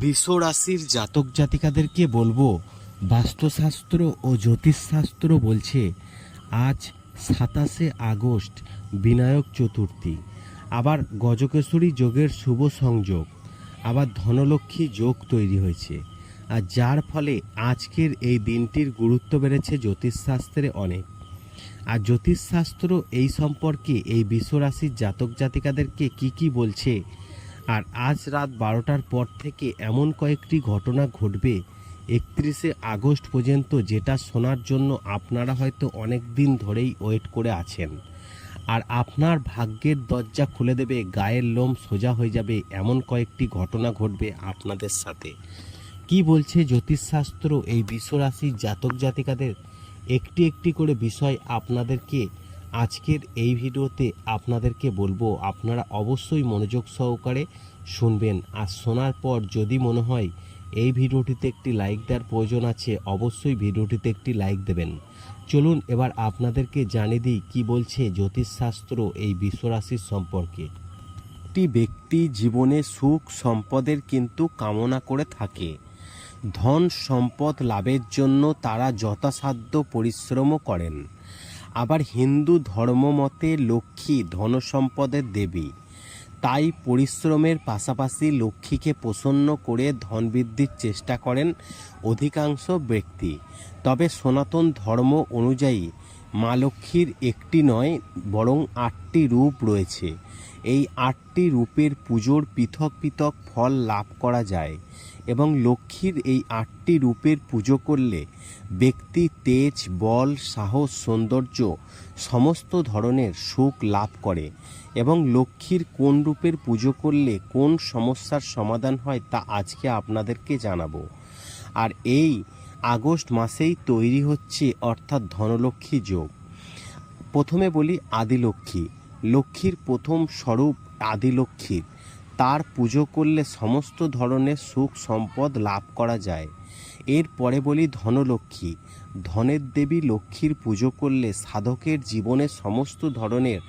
বৃষ রাশির জাতক জাতিকাদেরকে বলব, বাস্তুশাস্ত্র ও জ্যোতিষশাস্ত্র বলছে, আজ সাতাশে আগস্ট, বিনায়ক চতুর্থী। আবার গজকেশরী যোগের শুভ সংযোগ, আবার ধনলক্ষ্মী যোগ তৈরি হয়েছে। আর যার ফলে আজকের এই দিনটির গুরুত্ব বেড়েছে জ্যোতিষশাস্ত্রে অনেক। আর জ্যোতিষশাস্ত্র এই সম্পর্কে এই বিশ্বরাশির জাতক জাতিকাদেরকে কি কি বলছে আর আজ রাত বারোটার পর থেকে এমন কয়েকটি ঘটনা ঘটবে। একত্রিশে আগস্ট পর্যন্ত যেটা শোনার জন্য আপনারা হয়তো অনেক দিন ধরেই ওয়েট করে আছেন। আর আপনার ভাগ্যের দরজা খুলে দেবে, গায়ের লোম সোজা হয়ে যাবে, এমন কয়েকটি ঘটনা ঘটবে আপনাদের সাথে। কি বলছে জ্যোতিষশাস্ত্র এই বিশ্বরাশির জাতক জাতিকাদের? একটি একটি করে বিষয় আপনাদেরকে আজকের এই ভিডিওতে আপনাদেরকে বলব, আপনারা অবশ্যই মনোযোগ সহকারে শুনবেন। আর শোনার পর যদি মনে হয় এই ভিডিওটিতে একটি লাইক দেওয়ার প্রয়োজন আছে, অবশ্যই ভিডিওটিতে একটি লাইক দেবেন। চলুন এবার আপনাদেরকে জানিয়ে দিই কি বলছে জ্যোতিষশাস্ত্র এই বিশ্বরাশির সম্পর্কে। একটি ব্যক্তি জীবনে সুখ সম্পদের কিন্তু কামনা করে থাকে। ধন সম্পদ লাভের জন্য তারা যথাসাধ্য পরিশ্রমও করেন। আবার হিন্দু ধর্মমতে লক্ষ্মী ধনসম্পদের দেবী। তাই পরিশ্রমের পাশাপাশি লক্ষ্মীকে প্রসন্ন করে ধন বৃদ্ধির চেষ্টা করেন অধিকাংশ ব্যক্তি। তবে সনাতন ধর্ম অনুযায়ী মা লক্ষ্মীর একটি নয়, বরং আটটি রূপ রয়েছে। এই আটটি রূপের পুজোর পৃথক পৃথক ফল লাভ করা যায় এবং লক্ষ্মীর এই আটটি রূপের পুজো করলে ব্যক্তি তেজ, বল, সাহস, সৌন্দর্য সমস্ত ধরনের সুখ লাভ করে এবং লক্ষ্মীর কোন রূপের পুজো করলে কোন সমস্যার সমাধান হয় তা আজকে আপনাদেরকে জানাব। আর এই আগস্ট মাসেই তৈরি হচ্ছে অর্থাৎ ধনলক্ষ্মী যোগ। প্রথমে বলি আদিলক্ষ্মী। লক্ষ্মীর প্রথম স্বরূপ আদিলক্ষ্মীর তার পুজো করলে সমস্ত ধরনের সুখ সম্পদ লাভ করা যায়। এরপরে বলি ধনলক্ষ্মী। ধনের দেবী লক্ষ্মীর পুজো করলে সাধকের জীবনে সমস্ত ধরনের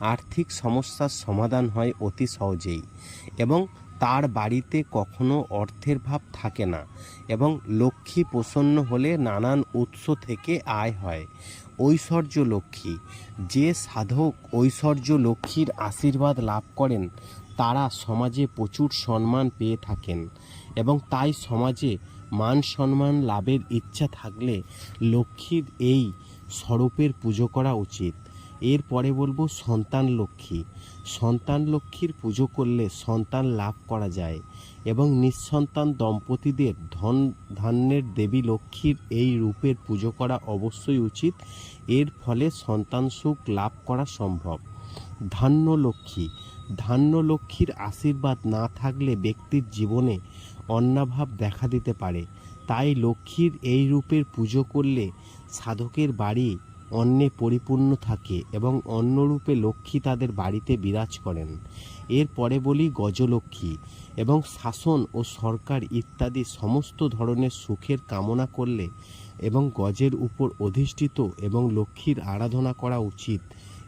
আর্থিক সমস্যার সমাধান হয় অতি সহজেই। এবং তার বাড়িতে কখনো অর্থের ভাব থাকে না এবং লক্ষ্মী প্রসন্ন হলে নানান উৎস থেকে আয় হয়। ঐশ্বর্য লক্ষ্মী, যে সাধক ঐশ্বর্য লক্ষ্মীর আশীর্বাদ লাভ করেন, তারা সমাজে প্রচুর সম্মান পেয়ে থাকেন এবং তাই সমাজে মান সম্মান লাভের ইচ্ছা থাকলে লক্ষ্মীর এই স্বরূপের পুজো করা উচিত। এরপরে বলব সন্তান লক্ষ্মী। সন্তান লক্ষ্মীর পুজো করলে সন্তান লাভ করা যায় এবং নিঃসন্তান দম্পতিদের ধন ধান্যের দেবী লক্ষ্মীর এই রূপের পুজো করা অবশ্যই উচিত। এর ফলে সন্তান সুখ লাভ করা সম্ভব। ধান্য লক্ষ্মী। ধান্য লক্ষ্মীর আশীর্বাদ না থাকলে ব্যক্তির জীবনে অন্নাভাব দেখা দিতে পারে। তাই লক্ষ্মীর এই রূপের পুজো করলে সাধকের বাড়ি অন্নে পরিপূর্ণ থাকে এবং অন্যরূপে লক্ষ্মী তাদের বাড়িতে বিরাজ করেন। এরপরে বলি গজলক্ষ্মী এবং শাসন ও সরকার ইত্যাদি সমস্ত ধরনের সুখের কামনা করলে এবং গজের উপর অধিষ্ঠিত এবং লক্ষ্মীর আরাধনা করা উচিত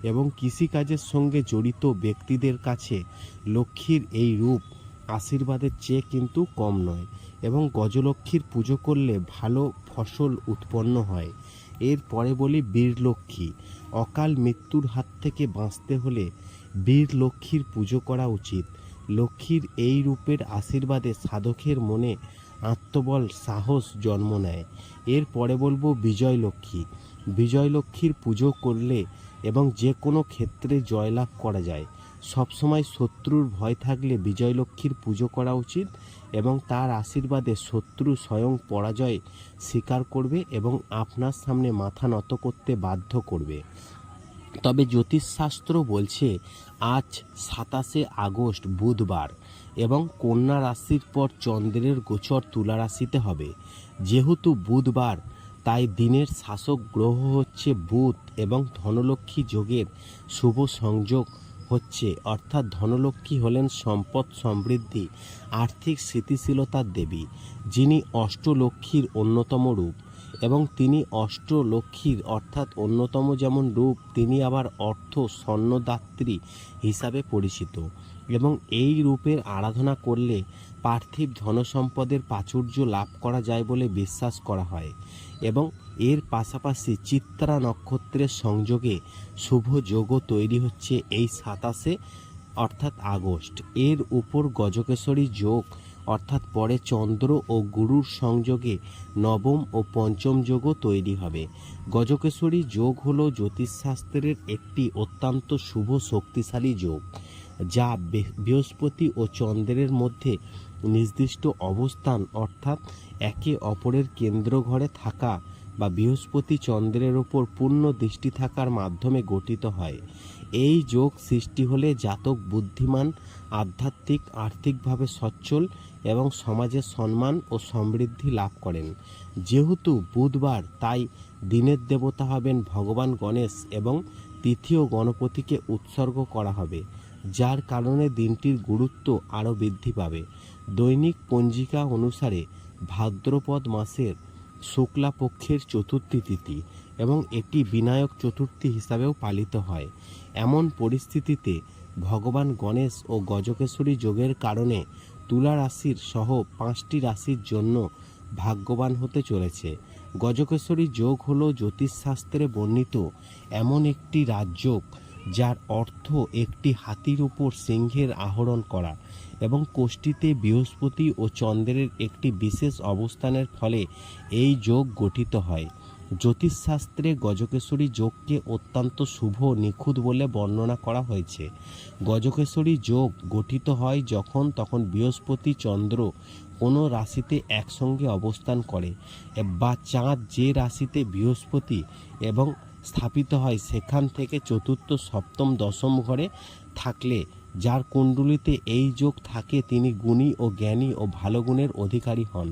এবং কৃষিকাজের সঙ্গে জড়িত ব্যক্তিদের কাছে লক্ষ্মীর এই রূপ আশীর্বাদের চেয়ে কিন্তু কম নয় এবং গজলক্ষ্মীর পুজো করলে ভালো ফসল উৎপন্ন হয়। এরপরে বলি বীরলক্ষ্মী। অকাল মৃত্যুর হাত থেকে বাঁচতে হলে বীর লক্ষ্মীর পুজো করা উচিত। লক্ষ্মীর এই রূপের আশীর্বাদে সাধকের মনে আত্মবল, সাহস জন্ম নেয়। এরপরে বলব বিজয় লক্ষ্মী বিজয় লক্ষ্মীর পুজো করলে এবং যে কোনো ক্ষেত্রে জয়লাভ করা যায়। সবসময় শত্রুর ভয় থাকলে বিজয়লক্ষ্মীর পুজো করা উচিত এবং তার আশীর্বাদে শত্রু স্বয়ং পরাজয় স্বীকার করবে এবং আপনার সামনে মাথা নত করতে বাধ্য করবে। তবে জ্যোতিষশাস্ত্র বলছে, আজ সাতাশে আগস্ট, বুধবার, এবং কন্যা রাশির পর চন্দ্রের গোচর তুলা রাশিতে হবে। যেহেতু বুধবার, তাই দিনের শাসক গ্রহ হচ্ছে বুধ এবং ধনলক্ষ্মী যোগের শুভ সংযোগ হচ্ছে, অর্থাৎ ধনলক্ষ্মী হলেন সম্পদ সমৃদ্ধি, আর্থিক স্থিতিশীলতার দেবী, যিনি অষ্টলক্ষ্মীর অন্যতম রূপ। এবং তিনি অষ্টলক্ষ্মীর, অর্থাৎ অন্যতম যেমন রূপ, তিনি আবার অর্থ স্বর্ণদাত্রী হিসাবে পরিচিত। এবং এই রূপের আরাধনা করলে পার্থিব ধনসম্পদের প্রাচুর্য লাভ করা যায় বলে বিশ্বাস করা হয়। এবং এর পাশাপাশি চিত্রা নক্ষত্রের সংযোগে শুভ যোগও তৈরি হচ্ছে এই সাতাশে, অর্থাৎ আগস্ট। এর উপর গজকেশরী যোগ, অর্থাৎ পরে চন্দ্র ও গুরুর সংযোগে নবম ও পঞ্চম যোগও তৈরি হবে। গজকেশরী যোগ হল জ্যোতিষশাস্ত্রের একটি অত্যন্ত শুভ শক্তিশালী যোগ, যা বৃহস্পতি ও চন্দ্রের মধ্যে নির্দিষ্ট অবস্থান অর্থাৎ একে অপরের কেন্দ্র ঘরে থাকা বা বৃহস্পতি চন্দ্রের ওপর পূর্ণ দৃষ্টি থাকার মাধ্যমে গঠিত হয়। এই যোগ সৃষ্টি হলে জাতক বুদ্ধিমান, আধ্যাত্মিক, আর্থিকভাবে সচ্ছল এবং সমাজে সম্মান ও সমৃদ্ধি লাভ করেন। যেহেতু বুধবার, তাই দিনের দেবতা হবেন ভগবান গণেশ এবং তৃতীয় গণপতিকে উৎসর্গ করা হবে, যার কারণে দিনটির গুরুত্ব আরও বৃদ্ধি পাবে। দৈনিক পঞ্জিকা অনুসারে ভাদ্রপদ মাসের শুক্লা পক্ষের চতুর্থী তিথি এবং এটি বিনায়ক চতুর্থী হিসাবেও পালিত হয়। এমন পরিস্থিতিতে ভগবান গণেশ ও গজকেশ্বরী যোগের কারণে তুলা রাশির সহ পাঁচটি রাশির জন্য ভাগ্যবান হতে চলেছে। গজকেশ্বরী যোগ হল জ্যোতিষশাস্ত্রে বর্ণিত এমন একটি রাজযোগ যার অর্থ একটি হাতির উপর সিংহের আহরণ করা এবং কোষ্ঠীতে বৃহস্পতি ও চন্দ্রের একটি বিশেষ অবস্থানের ফলে এই যোগ গঠিত হয়। জ্যোতিষশাস্ত্রে গজকেশ্বরী যোগকে অত্যন্ত শুভ নিখুঁত বলে বর্ণনা করা হয়েছে। গজকেশ্বরী যোগ গঠিত হয় যখন, তখন বৃহস্পতি চন্দ্র কোনো রাশিতে একসঙ্গে অবস্থান করে বা চাঁদ যে রাশিতে বৃহস্পতি এবং স্থাপিত হয় সেখান থেকে চতুর্থ, সপ্তম, দশম ঘরে থাকলে, যার কুণ্ডলিতে এই যোগ থাকে, তিনি গুণী ও জ্ঞানী ও ভালো গুণের অধিকারী হন।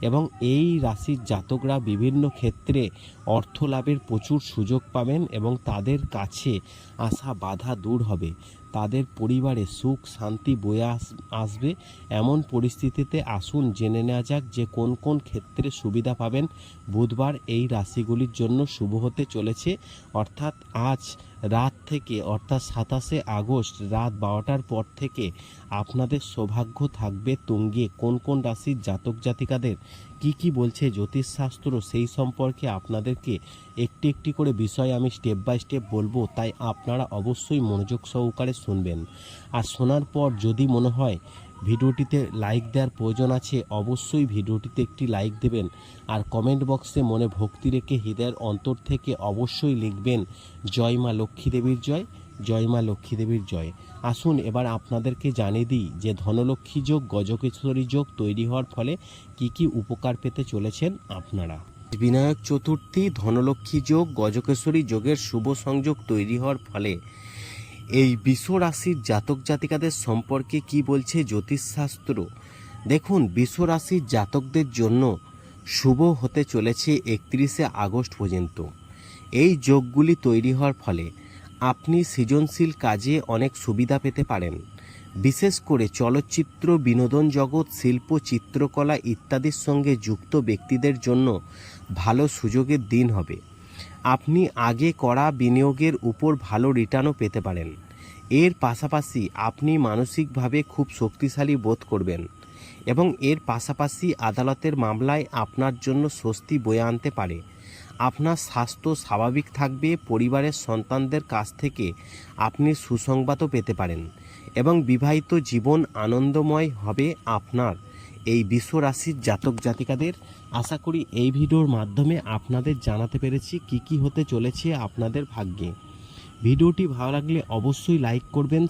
এবং এই রাশির জাতকরা বিভিন্ন ক্ষেত্রে অর্থ লাভের প্রচুর সুযোগ পাবেন এবং তাদের কাছে আসা বাধা দূর হবে। তাদের পরিবারে সুখ, শান্তি বয়ে আস- আসবে। এমন পরিস্থিতিতে আসুন জেনে নেওয়া যাক যে কোন কোন ক্ষেত্রে সুবিধা পাবেন। বুধবার এই রাশিগুলির জন্য শুভ হতে চলেছে। অর্থাৎ আজ রাত থেকে, অর্থাৎ সাতাশে আগস্ট রাত বারোটার পর থেকে আপনাদের সৌভাগ্য থাকবে তুঙ্গে। কোন কোন রাশির জাতক জাতিকাদের? কি কি বলছে জ্যোতিষশাস্ত্র সেই সম্পর্কে আপনাদেরকে একটি একটি করে বিষয় আমি স্টেপ বাই স্টেপ বলব, তাই আপনারা অবশ্যই মনোযোগ সহকারে শুনবেন। আর শোনার পর যদি মনে হয় ভিডিওটিতে লাইক দেওয়ার প্রয়োজন আছে, অবশ্যই ভিডিওটিতে একটি লাইক দেবেন। আর কমেন্ট বক্সে মনে ভক্তি রেখে হৃদয়ের অন্তর থেকে অবশ্যই লিখবেন, জয় মা লক্ষ্মী দেবীর জয় জয় মা লক্ষ্মী দেবীর জয়। আসুন এবার আপনাদেরকে জানিয়ে দিই যে ধনলক্ষ্মী যোগ গজকেশ্বরী যোগ তৈরি হওয়ার ফলে কি কি উপকার পেতে চলেছেন আপনারা? বিনায়ক চতুর্থী, ধনলক্ষ্মী যোগ গজকেশ্বরী যোগের শুভ সংযোগ তৈরি হওয়ার ফলে এই বিশ্ব রাশির জাতক জাতিকাদের সম্পর্কে কি বলছে জ্যোতিষশাস্ত্র? দেখুন, বিশ্ব রাশির জাতকদের জন্য শুভ হতে চলেছে একত্রিশে আগস্ট পর্যন্ত। এই যোগগুলি তৈরি হওয়ার ফলে আপনি সৃজনশীল কাজে অনেক সুবিধা পেতে পারেন। বিশেষ করে চলচ্চিত্র, বিনোদন জগৎ, শিল্প, চিত্রকলা ইত্যাদির সঙ্গে যুক্ত ব্যক্তিদের জন্য ভালো সুযোগের দিন হবে। আপনি আগে করা বিনিয়োগের উপর ভালো রিটার্নও পেতে পারেন। এর পাশাপাশি আপনি মানসিকভাবে খুব শক্তিশালী বোধ করবেন এবং এর পাশাপাশি আদালতের মামলায় আপনার জন্য স্বস্তি বয়ে আনতে পারে। আপনার স্বাস্থ্য স্বাভাবিক থাকবে, পরিবারের সন্তানদের কাছ থেকে আপনি সুসংবাদও পেতে পারেন এবং বিবাহিত জীবন আনন্দময় হবে আপনার এই বিশ্ব রাশির জাতক জাতিকাদের। আশা করি এই ভিডিওর মাধ্যমে আপনাদের জানাতে পেরেছি কি কি হতে চলেছে আপনাদের ভাগ্যে। ভিডিওটি ভালো লাগলে অবশ্যই লাইক করবেন